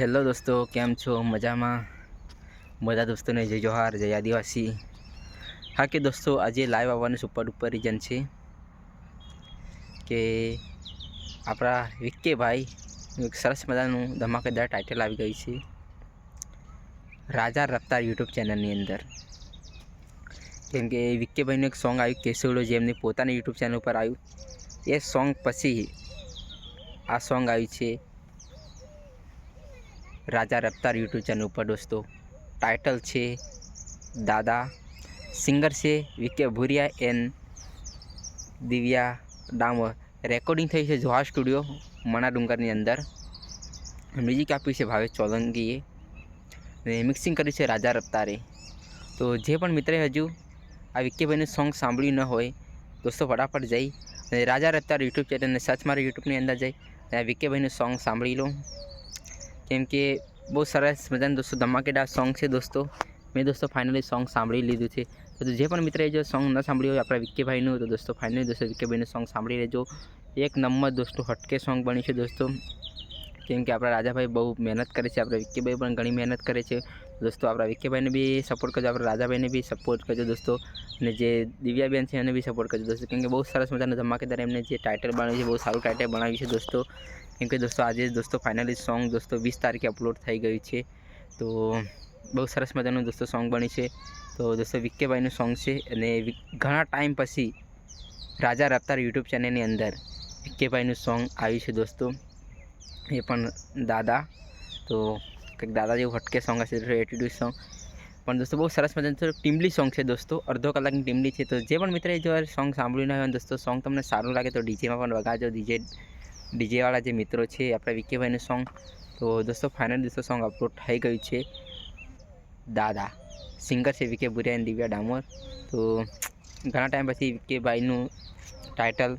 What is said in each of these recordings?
Hello દોસ્તો, કેમ છો? મજામાં? બધા દોસ્તોને જય જોહાર, જય આદિવાસી. હા કે દોસ્તો, આજે લાઈવ આવવાનું સુપર ઉપર રીઝન છે કે આપણા વિક્કેભાઈ એક સરસ મજાનું ધમાકેદાર ટાઇટલ આવી ગયું છે રાજા રફતાર યુટ્યુબ ચેનલની અંદર. કેમ કે વિક્કેભાઈનું એક સોંગ આવ્યું, કેસુડો જે એમની પોતાની યુટ્યુબ ચેનલ ઉપર આવ્યું. એ સોંગ પછી આ સોંગ આવ્યું છે રાજા રફતાર યુટ્યુબ ચેનલ ઉપર દોસ્તો ટાઇટલ છે દાદા સિંગર છે વિકે ભુરિયા એન દિવ્યા ડામોર. રેકોર્ડિંગ થઈ છે જોહા સ્ટુડિયો મણા ડુંગરની અંદર. મ્યુઝિક આપ્યું છે ભાવેશ ચોલંગીએ અને મિક્સિંગ કર્યું છે રાજા રફતારે. તો જે પણ મિત્રે હજુ આ વિકેભાઈનું સોંગ સાંભળ્યું ન હોય, દોસ્તો ફટાફટ જઈ અને રાજા રફતાર યુટ્યુબ ચેનલને સર્ચ મારી યુટ્યુબની અંદર જઈ અને આ વિકેભાઈનું સોંગ સાંભળી લો. કેમ કે બહુ સરસ મજાનું દોસ્તો ધમાકેદાર સોંગ છે દોસ્તો. મેં દોસ્તો ફાઇનલી સોંગ સાંભળી લીધું છે. તો જે પણ મિત્રએ જો સોંગ ન સાંભળ્યું હોય આપણા વિક્કીભાઈનું, તો દોસ્તો ફાઇનલી દોસ્તો વિક્કીભાઈનું સોંગ સાંભળી લેજો. એક નંબર દોસ્તો હટકે સોંગ બન્યું છે દોસ્તો. કેમ કે આપણા રાજાભાઈ બહુ મહેનત કરે છે, આપણા વિક્કીભાઈ પણ ઘણી મહેનત કરે છે. દોસ્તો આપણા વિક્કીભાઈને બી સપોર્ટ કરજો, આપણા રાજાભાઈને બી સપોર્ટ કરજો દોસ્તો. અને જે દિવ્યાબેન છે એને બી સપોર્ટ કરજો દોસ્તો. કેમ કે બહુ સરસ મજાનું ધમાકેદાર એમને જે ટાઇટલ બનાવ્યું છે, બહુ સારું ટાઇટલ બનાવ્યું છે દોસ્તો. કેમ કે દોસ્તો, આજે દોસ્તો ફાઇનલી સોંગ દોસ્તો વીસ તારીખે અપલોડ થઈ ગયું છે. તો બહુ સરસ મજાનું દોસ્તો સોંગ બન્યું છે. તો દોસ્તો વિક્કેભાઈનું સોંગ છે અને ઘણા ટાઈમ પછી રાજા રફતાર યુટ્યુબ ચેનલની અંદર વિક્કેભાઈનું સોંગ આવ્યું છે દોસ્તો. એ પણ દાદા. તો કંઈક દાદા જેવું હટકે સોંગ હશે એટીટ્યુડ સોંગ પણ દોસ્તો બહુ સરસ મજાનું ટીમલી સોંગ છે દોસ્તો. અડધો કલાકની ટીમલી છે. તો જે પણ મિત્રએ જો સોંગ સાંભળ્યું ના હોય દોસ્તો સોંગ તમને સારું લાગે તો ડીજેમાં પણ વગાડજો. ડીજે ડીજેવાળા જે મિત્રો છે, આપણા વિકેભાઈનું સોંગ તો દોસ્તો ફાઇનલ દોસ્તો સોંગ અપલોડ થઈ ગયું છે. દાદા. સિંગર છે વિકે ભુરિયા અને દિવ્યા ડામોર. તો ઘણા ટાઈમ પછી વિકેભાઈનું ટાઇટલ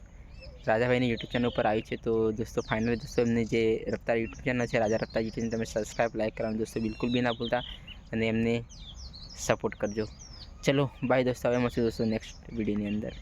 રાજાભાઈની યુટ્યુબ ચેનલ ઉપર આવ્યું છે. તો દોસ્તો ફાઇનલી દોસ્તો એમની જે રફતાર યુટ્યુબ ચેનલ છે, રાજા રફતાર યુટ્યુબ તમે સબસ્ક્રાઈબ લાઈક કરવાનું દોસ્તો બિલકુલ બી ના ભૂલતા. અને એમને સપોર્ટ કરજો. ચલો બાય દોસ્તો. હવે મળશું દોસ્તો નેક્સ્ટ વિડીયોની અંદર.